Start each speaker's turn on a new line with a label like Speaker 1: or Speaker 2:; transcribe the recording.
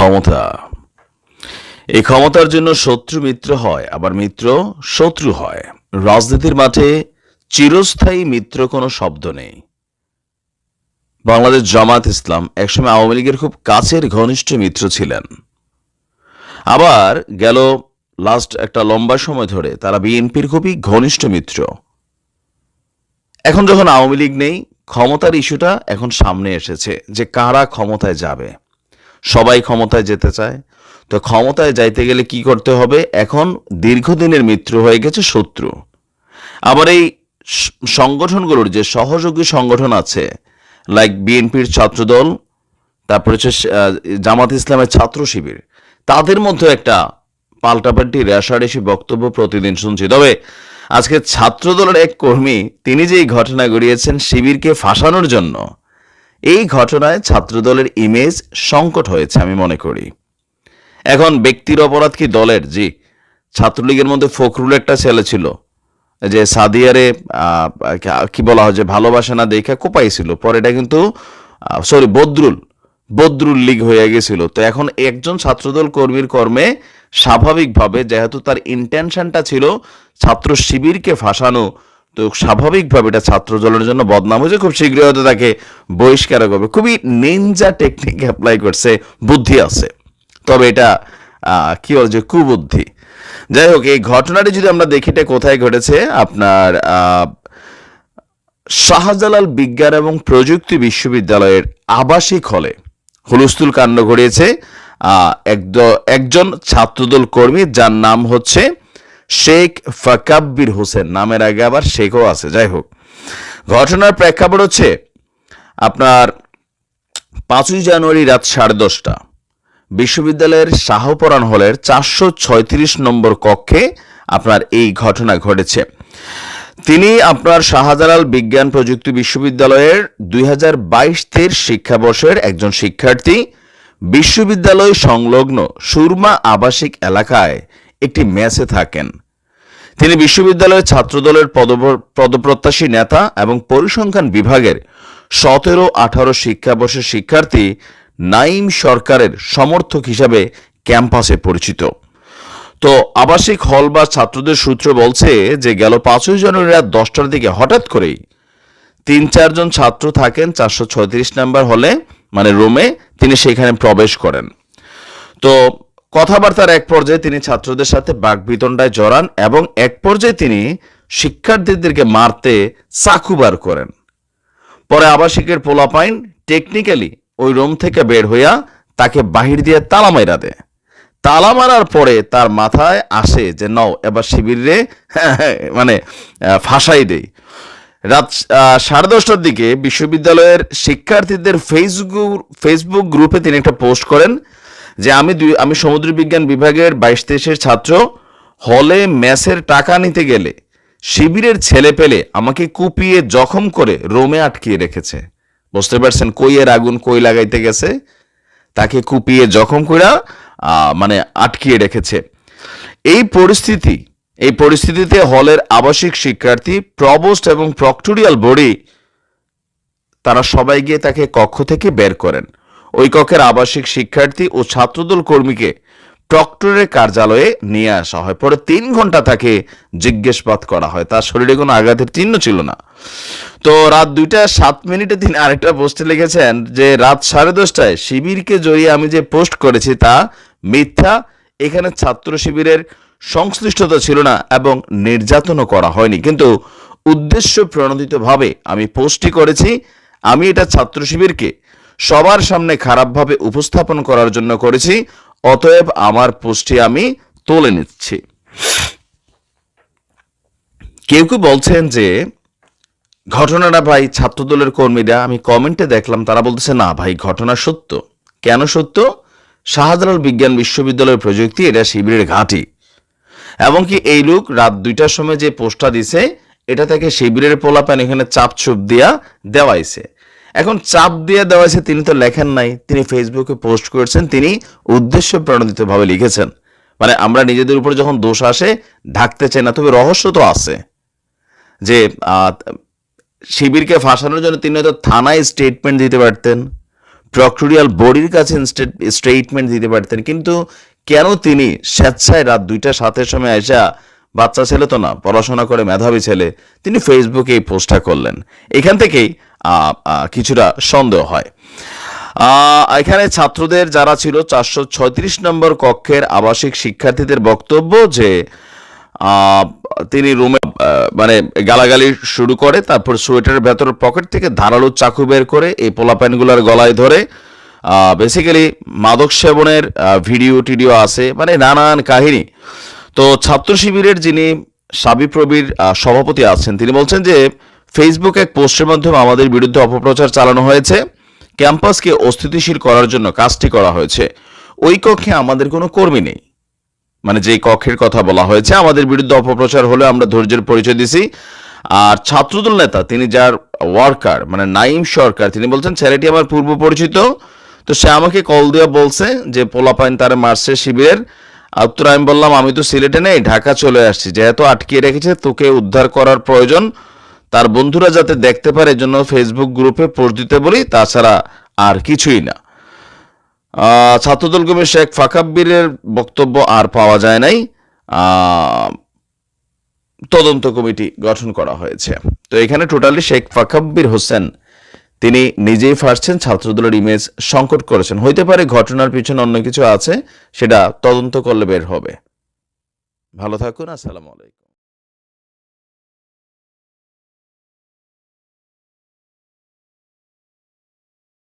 Speaker 1: ক্ষমতা। এই ক্ষমতার জন্য শত্রু মিত্র হয়, আবার মিত্র শত্রু হয়। রাজনীতির মাঠে চিরস্থায়ী মিত্র কোনো শব্দ নেই। বাংলাদেশ জামাত ইসলাম একসময় আওয়ামী লীগের খুব কাছের ঘনিষ্ঠ মিত্র ছিলেন। আবার গেল লাস্ট একটা লম্বা সময় ধরে তারা বিএনপির খুবই ঘনিষ্ঠ মিত্র। এখন যখন আওয়ামী লীগ নেই, ক্ষমতার ইস্যুটা এখন সামনে এসেছে যে কারা ক্ষমতায় যাবে। সবাই ক্ষমতায় যেতে চায়। তো ক্ষমতায় যাইতে গেলে কি করতে হবে? এখন দীর্ঘদিনের মিত্র হয়ে গেছে শত্রু। আবার এই সংগঠনগুলোর যে সহযোগী সংগঠন আছে লাইক বিএনপির ছাত্রদল, তারপরে হচ্ছে জামাত ইসলামের ছাত্র শিবির, তাদের মধ্যে একটা পাল্টাপাল্টি রেশারেশি বক্তব্য প্রতিদিন শুনছি। তবে আজকে ছাত্রদলের এক কর্মী, তিনি যে এই ঘটনা গড়িয়েছেন শিবিরকে ফাঁসানোর জন্য এই ঘটনায় ছাত্রদলের ইমেজ সংকট হয়েছে আমি মনে করি। এখন ব্যক্তির অপরাধ কি দলের? জি, ছাত্রলীগের মধ্যে ফখরুল একটা ছেলে ছিল, যে সাদিয়ারে কি বলা হয় যে ভালোবাসা না দেখে কোপাইছিল পরে এটা কিন্তু সরি বদরুল বদরুল লীগ হয়ে গেছিল। তো এখন একজন ছাত্রদল কর্মীর কর্মে স্বাভাবিকভাবে যেহেতু তার ইন্টেনশনটা ছিল ছাত্র শিবিরকে ফাঁসানো তো স্বাভাবিকভাবে এটা ছাত্র দলের জন্য বদনাম হয়েছে। খুব শীঘ্রই হয়তো তাকে বহিষ্কার করবে। খুবই নিনজা টেকনিক অ্যাপ্লাই করছে, বুদ্ধি আছে। তবে এটা কি বল যে কুবুদ্ধি। যাই হোক, এই ঘটনাটি যদি আমরা দেখি এটা কোথায় ঘটেছে, আপনার শাহজালাল বিজ্ঞান এবং প্রযুক্তি বিশ্ববিদ্যালয়ের আবাসিক হলে হুলস্থুল কাণ্ড ঘটিয়েছে। একজন ছাত্রদল কর্মী, যার নাম হচ্ছে শেখ ফাকাব্বির হোসেন, নামের আগে আবার শেখও আছে, যাই হোক। ঘটনার প্রেক্ষাপট হচ্ছে, আপনার পাঁচই জানুয়ারি রাত সাড়ে দশটা, বিশ্ববিদ্যালয়ের শাহপরাণ হলের চারশো ছয়ত্রিশ নম্বর কক্ষে আপনার এই ঘটনা ঘটেছে। তিনি আপনার শাহজালাল বিজ্ঞান প্রযুক্তি বিশ্ববিদ্যালয়ের দুই হাজার বাইশ তের শিক্ষাবর্ষের একজন শিক্ষার্থী, বিশ্ববিদ্যালয় সংলগ্ন সুরমা আবাসিক এলাকায় একটি মেসে থাকেন। তিনি বিশ্ববিদ্যালয়ের ছাত্রদলের পদপ্রত্যাশী নেতা এবং পরিসংখ্যান বিভাগের সতেরো, আঠারো শিক্ষাবর্ষের শিক্ষার্থী নাইম সরকারের সমর্থক হিসাবে ক্যাম্পাসে পরিচিত। তো আবাসিক হল বা ছাত্রদের সূত্র বলছে যে গেল পাঁচই জানুয়ারি রাত দশটার দিকে হঠাৎ করেই তিন চারজন ছাত্র থাকেন চারশো ছয়ত্রিশ নাম্বার হলে মানে রুমে, তিনি সেখানে প্রবেশ করেন। তো কথাবার্তার এক পর্যায়ে তিনি ছাত্রদের সাথে বাকবিতণ্ডায় জড়ান এবং এক পর্যায়ে তিনি শিক্ষার্থীদেরকে মারতে চাকুবার করেন। পরে আবাসিকের পোলাপাইন টেকনিক্যালি ওই রুম থেকে বের হইয়া তাকে বাহির দিয়ে তালা মাইরা দেয়। তালা মারার পরে তার মাথায় আসে যে, নাও, এবার শিবিরে মানে ফাঁসাই দেই। রাত সাড়ে দশটার দিকে বিশ্ববিদ্যালয়ের শিক্ষার্থীদের ফেসবুক ফেসবুক গ্রুপে তিনি একটা পোস্ট করেন। যে আমি দুই আমি সমুদ্র বিজ্ঞান বিভাগের বাইশ তেইশের ছাত্র হলে ম্যাসের টাকা নিতে গেলে শিবিরের ছেলে পেলে আমাকে কুপিয়ে জখম করে রোমে আটকিয়ে রেখেছে। বুঝতে পারছেন কইয়ের আগুন কই লাগাইতে গেছে? তাকে কুপিয়ে জখম আহ, মানে আটকিয়ে রেখেছে। এই পরিস্থিতি এই পরিস্থিতিতে হলের আবাসিক শিক্ষার্থী প্রবোস্ট এবং প্রক্টোরিয়াল বডি তারা সবাই গিয়ে তাকে কক্ষ থেকে বের করেন। ওই কক্ষের আবাসিক শিক্ষার্থী ও ছাত্রদল কর্মীকে প্রক্টরের কার্যালয়ে নিয়ে আসা হয়। পরে তিন ঘণ্টা তাকে জিজ্ঞেসবাদ করা হয়। তার শরীরে কোনো আঘাতের চিহ্ন ছিল না। তো রাত দুইটা সাত মিনিটে তিনি আরেকটা পোস্টে লিখেছেন যে, রাত সাড়ে দশটায় শিবিরকে জড়িয়ে আমি যে পোস্ট করেছি তা মিথ্যা। এখানে ছাত্র শিবিরের সংশ্লিষ্টতা ছিল না এবং নির্যাতনও করা হয়নি। কিন্তু উদ্দেশ্য প্রণোদিতভাবে আমি পোস্টটি করেছি। আমি এটা ছাত্র শিবিরকে সবার সামনে খারাপভাবে উপস্থাপন করার জন্য করেছি, অতএব আমার পোস্টটি আমি তুলে নিচ্ছি। কেউ কেউ বলছেন যে, ঘটনাটা ভাই ছাত্রদলের কর্মীরা, আমি কমেন্টে দেখলাম, তারা বলতেছে, না ভাই, ঘটনা সত্য। কেন সত্য? শাহজালাল বিজ্ঞান বিশ্ববিদ্যালয়ের প্রযুক্তি, এটা শিবিরের ঘাঁটি। এবং কি এই লোক রাত দুইটার সময় যে পোস্টটা দিছে, এটা থেকে শিবিরের পোলাপান এখানে চাপ চুপ দিয়া দেওয়াইছে। এখন চাপ দিয়ে দেওয়া হয়েছে, তিনি তো লেখেন নাই। তিনি ফেসবুকে পোস্ট করেছেন, তিনি উদ্দেশ্য প্রণোদিতভাবে লিখেছেন। মানে আমরা নিজেদের উপর যখন দোষ আসে, ঢাকতে চাই না, তবে রহস্য তো আছে। যে শিবিরকে ফাঁসানোর জন্য তিনি হয়তো থানায় স্টেটমেন্ট দিতে পারতেন প্রক্টোরিয়াল বডির কাছে স্টেটমেন্ট দিতে পারতেন, কিন্তু কেন তিনি স্বেচ্ছায় রাত দুইটা সাতের সময় আসা বাচ্চা ছেলে তো না, পড়াশোনা করে মেধাবী ছেলে, তিনি ফেসবুকে এই পোস্টটা করলেন। এখান থেকেই কিছুটা সন্দেহ হয়। এখানে ছাত্রদের যারা ছিল চারশো ছয়ত্রিশ নম্বর কক্ষের আবাসিক শিক্ষার্থীদের বক্তব্য যে তিনি রুমে মানে গালাগালি শুরু করে, তারপর সোয়েটারের ভেতর পকেট থেকে ধারালো চাকু বের করে এই পোলাপ্যানগুলার গলায় ধরে বেসিক্যালি মাদক সেবনের ভিডিও টিডিও আছে মানে নানান কাহিনী। তো ছাত্র শিবিরের যিনি সাবিপ্রবির সভাপতি আছেন, তিনি বলছেন যে ফেসবুক এক পোস্টের মাধ্যমে আমাদের বিরুদ্ধে অপপ্রচার চালানো হয়েছে। ক্যাম্পাসকে অস্থিতিশীল করার জন্য কাজটি করা হয়েছে। ওই কক্ষে আমাদের কোনো কর্মী নেই। মানে যে কক্ষের কথা বলা হয়েছে, আমাদের বিরুদ্ধে অপপ্রচার হলে আমরা ধৈর্যের পরিচয় দিছি। আর ছাত্রদল নেতা, তিনি যার ওয়ার্কার মানে নাইম সরকার, তিনি বলছেন, ছেলেটি আমার পূর্ব পরিচিত। তো সে আমাকে কল দেওয়া বলছে যে, পোলাপাইন তার মার্চের শিবিরের। উত্তর আমি বললাম, আমি তো সিলেটে নেই, ঢাকা চলে আসছি। যেহেতু আটকিয়ে রেখেছে, তোকে উদ্ধার করার প্রয়োজন। তার বন্ধুরা যাতে দেখতে পারে এজন্য ফেসবুক গ্রুপে পোস্ট দিতে বলি, তাছাড়া আর কিছুই না। ছাত্রদল কর্মী শেখ ফাকাব্বিরের বক্তব্য আর পাওয়া যায় নাই। তদন্ত কমিটি গঠন করা হয়েছে। তো এখানে টোটালি শেখ ফাকাব্বির হোসেন, তিনি নিজেই ফার্সছেন ছাত্রদলের ইমেজ সংকট করেছেন। হইতে পারে ঘটনার পিছনে অন্য কিছু আছে, সেটা তদন্ত করলে বের হবে। ভালো থাকুন, আসসালামু আলাইকুম।